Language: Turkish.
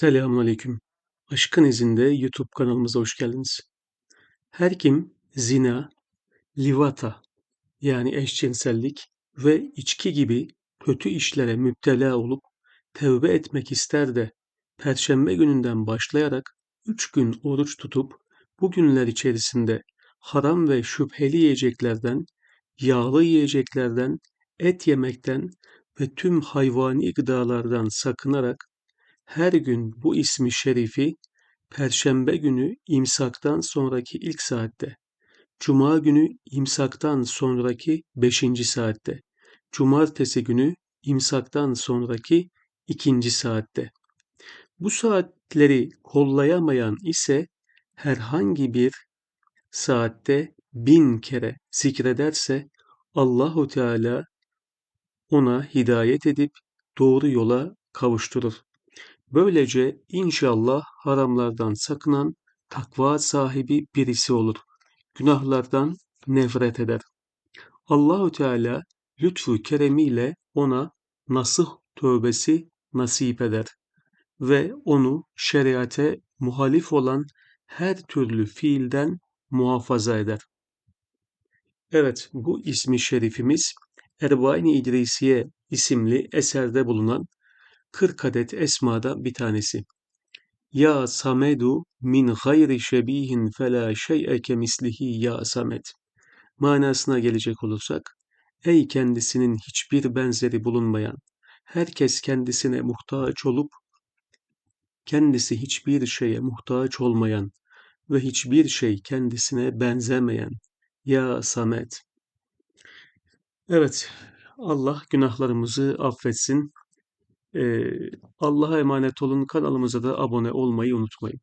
Selamünaleyküm. Aşkın izinde YouTube kanalımıza hoş geldiniz. Her kim zina, livata yani eşcinsellik ve içki gibi kötü işlere müptela olup tevbe etmek ister de Perşembe gününden başlayarak üç gün oruç tutup bu günler içerisinde haram ve şüpheli yiyeceklerden, yağlı yiyeceklerden, et yemekten ve tüm hayvani gıdalardan sakınarak her gün bu ismi şerifi Perşembe günü imsaktan sonraki ilk saatte, Cuma günü imsaktan sonraki beşinci saatte, Cumartesi günü imsaktan sonraki ikinci saatte. Bu saatleri kollayamayan ise herhangi bir saatte bin kere zikrederse Allahu Teala ona hidayet edip doğru yola kavuşturur. Böylece inşallah haramlardan sakınan takva sahibi birisi olur. Günahlardan nefret eder. Allahu Teala lütfu keremiyle ona nasuh tövbesi nasip eder ve onu şeriate muhalif olan her türlü fiilden muhafaza eder. Evet, bu ismi şerifimiz Erbain-i İdrisiye isimli eserde bulunan 40 adet esmada bir tanesi. Ya Samedu min gayri şebihin fela şey'e kemislihi ya Samet. Manasına gelecek olursak, ey kendisinin hiçbir benzeri bulunmayan, herkes kendisine muhtaç olup, kendisi hiçbir şeye muhtaç olmayan ve hiçbir şey kendisine benzemeyen, ya Samet. Evet, Allah günahlarımızı affetsin, Allah'a emanet olun. Kanalımıza da abone olmayı unutmayın.